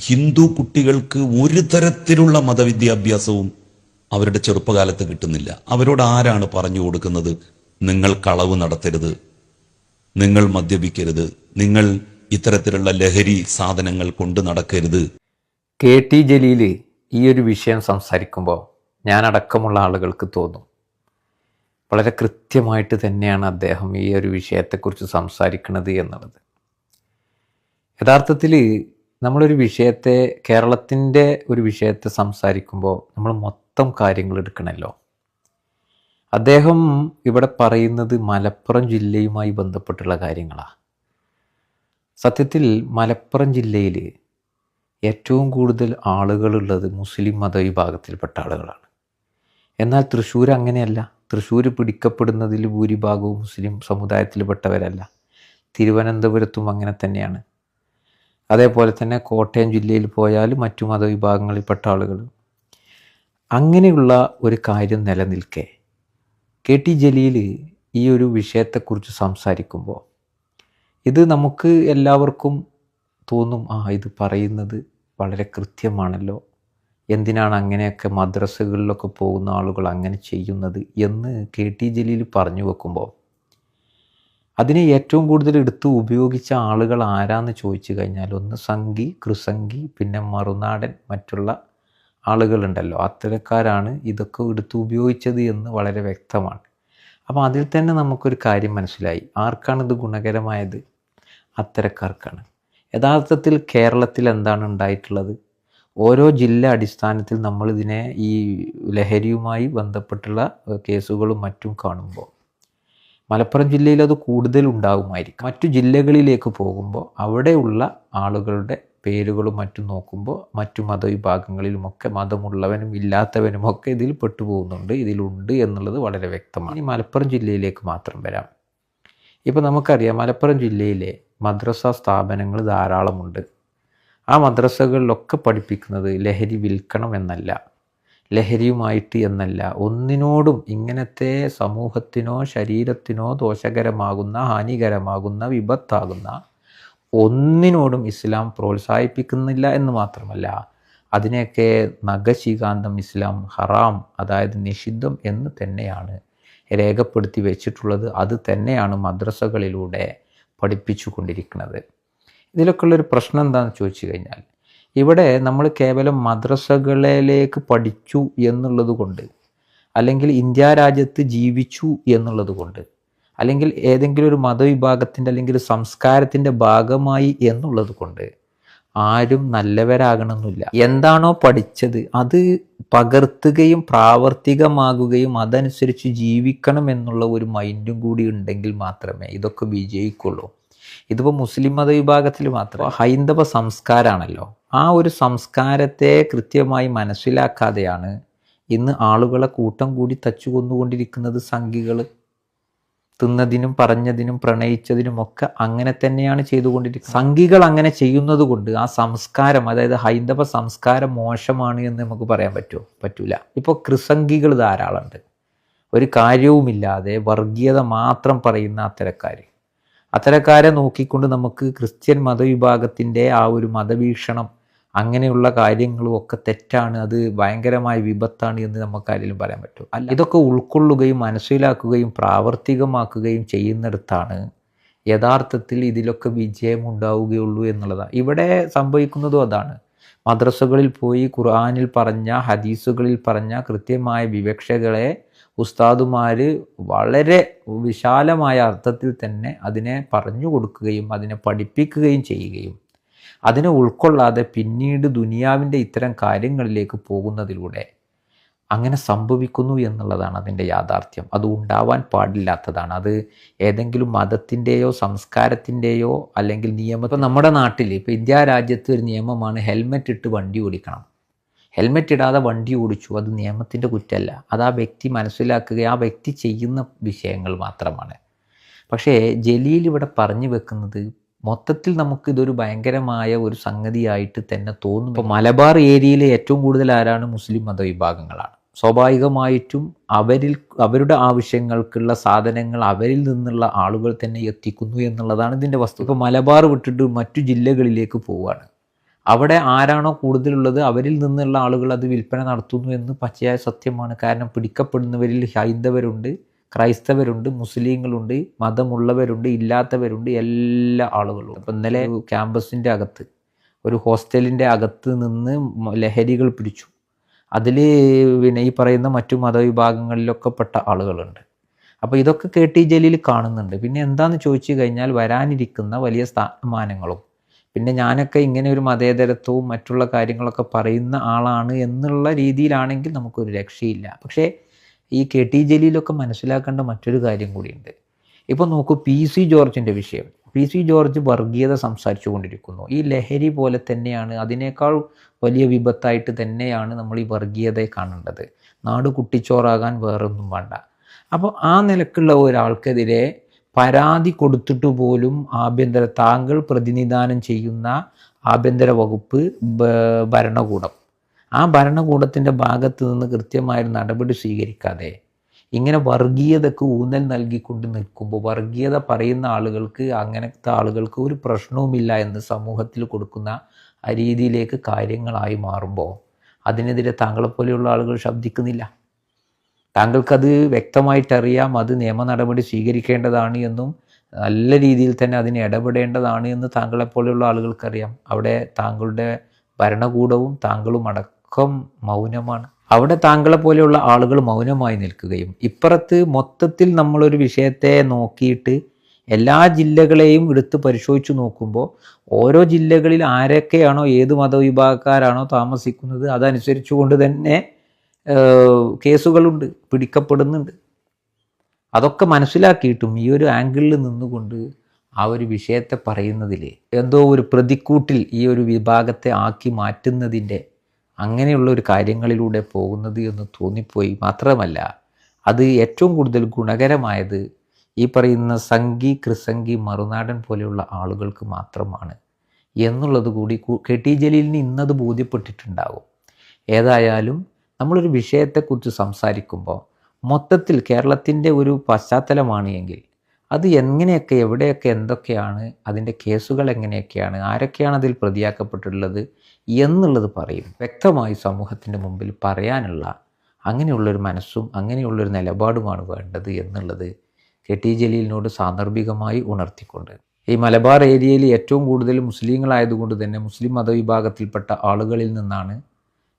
ഹിന്ദു കുട്ടികൾക്ക് ഒരു തരത്തിലുള്ള മതവിദ്യാഭ്യാസവും അവരുടെ ചെറുപ്പകാലത്ത് കിട്ടുന്നില്ല. അവരോട് ആരാണ് പറഞ്ഞു കൊടുക്കുന്നത്? നിങ്ങൾ കളവ് നടത്തരുത്. നിങ്ങൾ മദ്യപിക്കരുത്. നിങ്ങൾ ഇത്തരത്തിലുള്ള ലഹരി സാധനങ്ങൾ കൊണ്ട് നടക്കരുത്. കെ ടി ജലീൽ ഈ ഒരു വിഷയം സംസാരിക്കുമ്പോൾ ഞാനടക്കമുള്ള ആളുകൾക്ക് തോന്നും. വളരെ കൃത്യമായിട്ട് തന്നെയാണ് അദ്ദേഹം ഈ ഒരു വിഷയത്തെക്കുറിച്ച് സംസാരിക്കുന്നത് എന്നുള്ളത്. യഥാർത്ഥത്തിൽ നമ്മളൊരു വിഷയത്തെ കേരളത്തിന്റെ ഒരു വിഷയത്തെ സംസാരിക്കുമ്പോൾ നമ്മൾ മൊത്തം കാര്യങ്ങൾ എടുക്കണമല്ലോ അദ്ദേഹം ഇവിടെ പറയുന്നത് മലപ്പുറം ജില്ലയുമായി ബന്ധപ്പെട്ടുള്ള കാര്യങ്ങളാണ് സത്യത്തിൽ മലപ്പുറം ജില്ലയിൽ ഏറ്റവും കൂടുതൽ ആളുകളുള്ളത് മുസ്ലിം മതവിഭാഗത്തിൽപ്പെട്ട ആളുകളാണ്. എന്നാൽ തൃശ്ശൂർ അങ്ങനെയല്ല. തൃശ്ശൂർ പിടിക്കപ്പെടുന്നതിൽ ഭൂരിഭാഗവും മുസ്ലിം സമുദായത്തിൽപ്പെട്ടവരല്ല. തിരുവനന്തപുരത്തും അങ്ങനെ തന്നെയാണ്. അതേപോലെ തന്നെ കോട്ടയം ജില്ലയിൽ പോയാൽ മറ്റു മതവിഭാഗങ്ങളിൽപ്പെട്ട ആളുകൾ. അങ്ങനെയുള്ള ഒരു കാര്യം നിലനിൽക്കെ. കെ ടി ജലീൽ ഈ ഒരു വിഷയത്തെക്കുറിച്ച് സംസാരിക്കുമ്പോൾ ഇത് നമുക്ക് എല്ലാവർക്കും തോന്നും ആ ഇത് പറയുന്നത് വളരെ കൃത്യമാണല്ലോ. എന്തിനാണ് അങ്ങനെയൊക്കെ മദ്രസകളിലൊക്കെ പോകുന്ന ആളുകൾ അങ്ങനെ ചെയ്യുന്നത് എന്ന് കെ ടി ജലീൽ പറഞ്ഞു വെക്കുമ്പോൾ അതിനെ ഏറ്റവും കൂടുതൽ എടുത്ത് ഉപയോഗിച്ച ആളുകൾ ആരാന്ന് ചോദിച്ചു കഴിഞ്ഞാൽ ഒന്ന് സംഗി കൃസംഗി പിന്നെ മറുനാടൻ മറ്റുള്ള ആളുകളുണ്ടല്ലോ. അത്തരക്കാരാണ് ഇതൊക്കെ എടുത്ത് ഉപയോഗിച്ചത് എന്ന് വളരെ വ്യക്തമാണ്. അപ്പോൾ അതിൽ തന്നെ നമുക്കൊരു കാര്യം മനസ്സിലായി. ആർക്കാണ് ഇത് ഗുണകരമായത്? അത്തരക്കാർക്കാണ്. യഥാർത്ഥത്തിൽ കേരളത്തിൽ എന്താണ് ഉണ്ടായിട്ടുള്ളത്? ഓരോ ജില്ല അടിസ്ഥാനത്തിൽ നമ്മളിതിനെ ഈ ലഹരിയുമായി ബന്ധപ്പെട്ടുള്ള കേസുകളും മറ്റും കാണുമ്പോൾ മലപ്പുറം ജില്ലയിൽ അത് കൂടുതൽ ഉണ്ടാകുമായിരിക്കും. മറ്റു ജില്ലകളിലേക്ക് പോകുമ്പോൾ അവിടെയുള്ള ആളുകളുടെ പേരുകളും മറ്റും നോക്കുമ്പോൾ മറ്റു മതവിഭാഗങ്ങളിലുമൊക്കെ മതമുള്ളവനും ഇല്ലാത്തവനുമൊക്കെ ഇതിൽ പെട്ടുപോകുന്നുണ്ട്. ഇതിലുണ്ട് എന്നുള്ളത് വളരെ വ്യക്തമാണ്. ഇനി മലപ്പുറം ജില്ലയിലേക്ക് മാത്രം വരാം. ഇപ്പോൾ നമുക്കറിയാം മലപ്പുറം ജില്ലയിലെ മദ്രസ സ്ഥാപനങ്ങൾ ധാരാളമുണ്ട്. ആ മദ്രസകളിലൊക്കെ പഠിപ്പിക്കുന്നത് ലഹരി വിൽക്കണം എന്നല്ല. ലഹരിയുമായിട്ട് എന്നല്ല ഒന്നിനോടും ഇങ്ങനത്തെ സമൂഹത്തിനോ ശരീരത്തിനോ ദോഷകരമാകുന്ന ഹാനികരമാകുന്ന വിപത്താകുന്ന ഒന്നിനോടും ഇസ്ലാം പ്രോത്സാഹിപ്പിക്കുന്നില്ല എന്ന് മാത്രമല്ല അതിനെയൊക്കെ നഗശീകാന്തം ഇസ്ലാം ഹറാം അതായത് നിഷിദ്ധം എന്ന് തന്നെയാണ് രേഖപ്പെടുത്തി വെച്ചിട്ടുള്ളത്. അത് തന്നെയാണ് മദ്രസകളിലൂടെ പഠിപ്പിച്ചു കൊണ്ടിരിക്കുന്നത് ഇതിലൊക്കെ ഉള്ളൊരു പ്രശ്നം എന്താണെന്ന് ചോദിച്ചു കഴിഞ്ഞാൽ ഇവിടെ നമ്മൾ കേവലം മദ്രസകളിലേക്ക് പഠിച്ചു എന്നുള്ളത് കൊണ്ട് അല്ലെങ്കിൽ ഇന്ത്യ രാജ്യത്ത് ജീവിച്ചു എന്നുള്ളത് കൊണ്ട് അല്ലെങ്കിൽ ഏതെങ്കിലും ഒരു മതവിഭാഗത്തിന്റെ അല്ലെങ്കിൽ ഒരു സംസ്കാരത്തിന്റെ ഭാഗമായി എന്നുള്ളത് കൊണ്ട് ആരും നല്ലവരാകണമെന്നില്ല. എന്താണോ പഠിച്ചത് അത് പകർത്തുകയും പ്രാവർത്തികമാകുകയും അതനുസരിച്ച് ജീവിക്കണം എന്നുള്ള ഒരു മൈൻഡും കൂടി ഉണ്ടെങ്കിൽ മാത്രമേ ഇതൊക്കെ വിജയിക്കുള്ളൂ. ഇതിപ്പോൾ മുസ്ലിം മതവിഭാഗത്തിൽ മാത്രം. ഹൈന്ദവ സംസ്കാരമാണല്ലോ ആ ഒരു സംസ്കാരത്തെ കൃത്യമായി മനസ്സിലാക്കാതെയാണ് ഇന്ന് ആളുകളെ കൂട്ടം കൂടി തച്ചു കൊന്നുകൊണ്ടിരിക്കുന്നത് സംഘികൾ. തിന്നതിനും പറഞ്ഞതിനും പ്രണയിച്ചതിനും ഒക്കെ അങ്ങനെ തന്നെയാണ് ചെയ്തുകൊണ്ടിരിക്കുന്നത്. സംഘികൾ അങ്ങനെ ചെയ്യുന്നത് കൊണ്ട് ആ സംസ്കാരം അതായത് ഹൈന്ദവ സംസ്കാരം മോശമാണ് എന്ന് നമുക്ക് പറയാൻ പറ്റുമോ? പറ്റൂല. ഇപ്പോൾ കൃസംഗികൾ ധാരാളമുണ്ട്. ഒരു കാര്യവുമില്ലാതെ വർഗീയത മാത്രം പറയുന്ന അത്തരക്കാർ അത്തരക്കാരെ നോക്കിക്കൊണ്ട് നമുക്ക് ക്രിസ്ത്യൻ മതവിഭാഗത്തിന്റെ ആ ഒരു മതവീക്ഷണം അങ്ങനെയുള്ള കാര്യങ്ങളും ഒക്കെ തെറ്റാണ് അത് ഭയങ്കരമായ വിപത്താണ് എന്ന് നമുക്ക് ആരെങ്കിലും പറയാൻ പറ്റും അല്ല ഇതൊക്കെ ഉൾക്കൊള്ളുകയും മനസ്സിലാക്കുകയും പ്രാവർത്തികമാക്കുകയും ചെയ്യുന്നിടത്താണ് യഥാർത്ഥത്തിൽ ഇതിലൊക്കെ വിജയം ഉണ്ടാവുകയുള്ളൂ എന്നുള്ളതാണ്. ഇവിടെ സംഭവിക്കുന്നതും അതാണ്. മദ്രസകളിൽ പോയി ഖുർആാനിൽ പറഞ്ഞ ഹദീസുകളിൽ പറഞ്ഞ കൃത്യമായ വിവക്ഷകളെ ഉസ്താദുമാർ വളരെ വിശാലമായ അർത്ഥത്തിൽ തന്നെ അതിനെ പറഞ്ഞു കൊടുക്കുകയും അതിനെ പഠിപ്പിക്കുകയും ചെയ്യുകയും അതിനെ ഉൾക്കൊള്ളാതെ പിന്നീട് ദുനിയാവിന്റെ ഇത്തരം കാര്യങ്ങളിലേക്ക് പോകുന്നതിലൂടെ അങ്ങനെ സംഭവിക്കുന്നു എന്നുള്ളതാണ് അതിന്റെ യാഥാർത്ഥ്യം. അത് ഉണ്ടാവാൻ പാടില്ലാത്തതാണ്. അത് ഏതെങ്കിലും മതത്തിന്റെയോ സംസ്കാരത്തിന്റെയോ അല്ലെങ്കിൽ നിയമം ഇപ്പം നമ്മുടെ നാട്ടിൽ ഇപ്പോൾ ഇന്ത്യ രാജ്യത്ത് ഒരു നിയമമാണ് ഹെൽമെറ്റ് ഇട്ട് വണ്ടി ഓടിക്കണം. ഹെൽമെറ്റ് ഇടാതെ വണ്ടി ഓടിച്ചു അത് നിയമത്തിന്റെ കുറ്റമല്ല. അത് ആ വ്യക്തി മനസ്സിലാക്കുക ആ വ്യക്തി ചെയ്യുന്ന വിഷയങ്ങൾ മാത്രമാണ്. പക്ഷേ ജലീൽ ഇവിടെ പറഞ്ഞു വെക്കുന്നത് മൊത്തത്തിൽ നമുക്ക് ഇതൊരു ഭയങ്കരമായ ഒരു സംഗതിയായിട്ട് തന്നെ തോന്നും ഇപ്പോൾ മലബാർ ഏരിയയിലെ ഏറ്റവും കൂടുതൽ ആരാണ് മുസ്ലിം മതവിഭാഗങ്ങളാണ്. സ്വാഭാവികമായിട്ടും അവരിൽ അവരുടെ ആവശ്യങ്ങൾക്കുള്ള സാധനങ്ങൾ അവരിൽ നിന്നുള്ള ആളുകൾ തന്നെ എത്തിക്കുന്നു എന്നുള്ളതാണ് ഇതിന്റെ വസ്തു ഇപ്പോൾ മലബാർ വിട്ടിട്ട് മറ്റു ജില്ലകളിലേക്ക് പോവുകയാണ്. അവിടെ ആരാണോ കൂടുതലുള്ളത് അവരിൽ നിന്നുള്ള ആളുകൾ അത് വിൽപ്പന നടത്തുന്നു എന്ന് പച്ചയായ സത്യമാണ്. കാരണം പിടിക്കപ്പെടുന്നവരിൽ ഹൈന്ദവരുണ്ട്. ക്രൈസ്തവരുണ്ട് മുസ്ലിങ്ങളുണ്ട് മതമുള്ളവരുണ്ട് ഇല്ലാത്തവരുണ്ട് എല്ലാ ആളുകളും. അപ്പം ഇന്നലെ ക്യാമ്പസിന്റെ അകത്ത് ഒരു ഹോസ്റ്റലിന്റെ അകത്ത് നിന്ന് ലഹരികൾ പിടിച്ചു. അതിൽ പിന്നെ ഈ പറയുന്ന മറ്റു മതവിഭാഗങ്ങളിലൊക്കെ പെട്ട ആളുകളുണ്ട്. അപ്പോൾ ഇതൊക്കെ കെ ടി ജലീൽ കാണുന്നുണ്ട്. പിന്നെ എന്താന്ന് ചോദിച്ചു കഴിഞ്ഞാൽ വരാനിരിക്കുന്ന വലിയ സ്ഥാനമാനങ്ങളും പിന്നെ ഞാനൊക്കെ ഇങ്ങനെ ഒരു മതേതരത്വവും മറ്റുള്ള കാര്യങ്ങളൊക്കെ പറയുന്ന ആളാണ് എന്നുള്ള രീതിയിലാണെങ്കിൽ നമുക്കൊരു രക്ഷയില്ല. പക്ഷേ ഈ കെ ടി ജലീലൊക്കെ മനസ്സിലാക്കേണ്ട മറ്റൊരു കാര്യം കൂടിയുണ്ട്. ഇപ്പോൾ നോക്കൂ പി സി ജോർജിന്റെ വിഷയം. പി സി ജോർജ് വർഗീയത സംസാരിച്ചു കൊണ്ടിരിക്കുന്നു ഈ ലഹരി പോലെ തന്നെയാണ് അതിനേക്കാൾ വലിയ വിപത്തായിട്ട് തന്നെയാണ് നമ്മൾ ഈ വർഗീയതയെ കാണേണ്ടത്. നാട് കുട്ടിച്ചോറാകാൻ വേറൊന്നും വേണ്ട. അപ്പോൾ ആ നിലക്കുള്ള ഒരാൾക്കെതിരെ പരാതി കൊടുത്തിട്ട് പോലും ആഭ്യന്തര താങ്കൾ പ്രതിനിധാനം ചെയ്യുന്ന ആഭ്യന്തര വകുപ്പ് ഭരണകൂടം ആ ഭരണകൂടത്തിന്റെ ഭാഗത്ത് നിന്ന് കൃത്യമായ നടപടി സ്വീകരിക്കാതെ ഇങ്ങനെ വർഗീയതക്ക് ഊന്നൽ നൽകിക്കൊണ്ട് നിൽക്കുമ്പോൾ വർഗീയത പറയുന്ന ആളുകൾക്ക് അങ്ങനത്തെ ആളുകൾക്ക് ഒരു പ്രശ്നവുമില്ല എന്ന് സമൂഹത്തിൽ കൊടുക്കുന്ന ആ രീതിയിലേക്ക് കാര്യങ്ങളായി മാറുമ്പോൾ അതിനെതിരെ താങ്കളെപ്പോലെയുള്ള ആളുകൾ ശബ്ദിക്കുന്നില്ല? താങ്കൾക്കത് വ്യക്തമായിട്ടറിയാം അത് നിയമ നടപടി സ്വീകരിക്കേണ്ടതാണ് എന്നും നല്ല രീതിയിൽ തന്നെ അതിന് ഇടപെടേണ്ടതാണ് എന്ന് താങ്കളെപ്പോലെയുള്ള ആളുകൾക്കറിയാം. അവിടെ താങ്കളുടെ ഭരണകൂടവും താങ്കളും അടക്കം മൗനമാണ്. അവിടെ താങ്കളെ പോലെയുള്ള ആളുകൾ മൗനമായി നിൽക്കുകയും ഇപ്പുറത്ത് മൊത്തത്തിൽ നമ്മളൊരു വിഷയത്തെ നോക്കിയിട്ട് എല്ലാ ജില്ലകളെയും എടുത്ത് പരിശോധിച്ച് നോക്കുമ്പോൾ ഓരോ ജില്ലകളിൽ ആരൊക്കെയാണോ ഏത് മതവിഭാഗക്കാരാണോ താമസിക്കുന്നത് അതനുസരിച്ചു കൊണ്ട് തന്നെ കേസുകളുണ്ട് പിടിക്കപ്പെടുന്നുണ്ട്. അതൊക്കെ മനസ്സിലാക്കിയിട്ടും ഈ ഒരു ആംഗിളിൽ നിന്നുകൊണ്ട് ആ ഒരു വിഷയത്തെ പറയുന്നതിൽ എന്തോ ഒരു പ്രതിക്കൂട്ടിൽ ഈ ഒരു വിഭാഗത്തെ ആക്കി മാറ്റുന്നതിന്റെ അങ്ങനെയുള്ള ഒരു കാര്യങ്ങളിലൂടെ പോകുന്നത് എന്ന് തോന്നിപ്പോയി മാത്രമല്ല അത് ഏറ്റവും കൂടുതൽ ഗുണകരമായത് ഈ പറയുന്ന സംഗി ക്രിസംഗി മറുനാടൻ പോലെയുള്ള ആളുകൾക്ക് മാത്രമാണ്. എന്നുള്ളത് കൂടി കെ ടി ജലീലിന് ഇന്നത് ബോധ്യപ്പെട്ടിട്ടുണ്ടാകും ഏതായാലും നമ്മളൊരു വിഷയത്തെക്കുറിച്ച് സംസാരിക്കുമ്പോൾ മൊത്തത്തിൽ കേരളത്തിന്റെ ഒരു പശ്ചാത്തലമാണ് എങ്കിൽ അത് എങ്ങനെയൊക്കെ എവിടെയൊക്കെ എന്തൊക്കെയാണ് അതിന്റെ കേസുകൾ എങ്ങനെയൊക്കെയാണ് ആരൊക്കെയാണ് അതിൽ പ്രതിയാക്കപ്പെട്ടിട്ടുള്ളത് എന്നുള്ളത് പറയും. വ്യക്തമായി സമൂഹത്തിന്റെ മുമ്പിൽ പറയാനുള്ള അങ്ങനെയുള്ളൊരു മനസ്സും അങ്ങനെയുള്ളൊരു നിലപാടുമാണ് വേണ്ടത് എന്നുള്ളത് കെ ടി ജലീലിനോട് സാന്ദർഭികമായി ഉണർത്തിക്കൊണ്ട്. ഈ മലബാർ ഏരിയയിൽ ഏറ്റവും കൂടുതൽ മുസ്ലിങ്ങളായതുകൊണ്ട് തന്നെ മുസ്ലിം മതവിഭാഗത്തിൽപ്പെട്ട ആളുകളിൽ നിന്നാണ്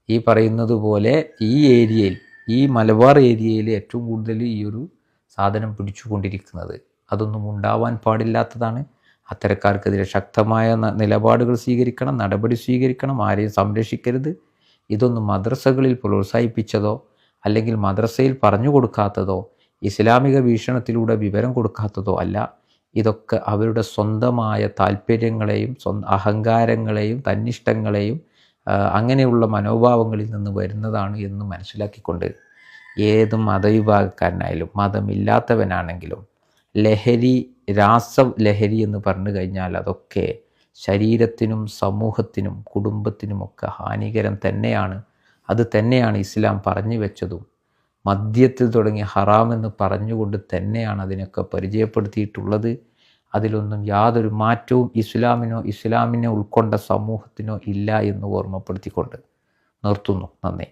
ഈ പറയുന്നത് പോലെ ഈ ഏരിയയിൽ ഈ മലബാർ ഏരിയയിൽ ഏറ്റവും കൂടുതൽ ഈ ഒരു സാധനം പിടിച്ചുകൊണ്ടിരിക്കുന്നത്. അതൊന്നും ഉണ്ടാവാൻ പാടില്ലാത്തതാണ് അത്തരക്കാർക്കെതിരെ ശക്തമായ നിലപാടുകൾ സ്വീകരിക്കണം നടപടി സ്വീകരിക്കണം ആരെയും സംരക്ഷിക്കരുത്. ഇതൊന്നും മദ്രസകളിൽ പ്രോത്സാഹിപ്പിച്ചതോ അല്ലെങ്കിൽ മദ്രസയിൽ പറഞ്ഞു കൊടുക്കാത്തതോ ഇസ്ലാമിക വീക്ഷണത്തിലൂടെ വിവരം കൊടുക്കാത്തതോ അല്ല. ഇതൊക്കെ അവരുടെ സ്വന്തമായ താല്പര്യങ്ങളെയും സ്വന്തം അഹങ്കാരങ്ങളെയും തന്നിഷ്ടങ്ങളെയും അങ്ങനെയുള്ള മനോഭാവങ്ങളിൽ നിന്ന് വരുന്നതാണ് എന്ന് മനസ്സിലാക്കിക്കൊണ്ട് ഏത് മതവിഭാഗക്കാരനായാലും മതമില്ലാത്തവനാണെങ്കിലും ലഹരി രാസ ലഹരി എന്ന് പറഞ്ഞു കഴിഞ്ഞാൽ അതൊക്കെ ശരീരത്തിനും സമൂഹത്തിനും കുടുംബത്തിനുമൊക്കെ ഹാനികരം തന്നെയാണ്. അത് തന്നെയാണ് ഇസ്ലാം പറഞ്ഞു വെച്ചതും. മദ്യത്തിൽ തുടങ്ങി ഹറാമെന്ന് പറഞ്ഞുകൊണ്ട് തന്നെയാണ് അതിനൊക്കെ പരിചയപ്പെടുത്തിയിട്ടുള്ളത്. അതിലൊന്നും യാതൊരു മാറ്റവും ഇസ്ലാമിനോ ഇസ്ലാമിനെ ഉൾക്കൊണ്ട സമൂഹത്തിനോ ഇല്ല എന്ന് ഓർമ്മപ്പെടുത്തിക്കൊണ്ട് നിർത്തുന്നു. നന്ദി.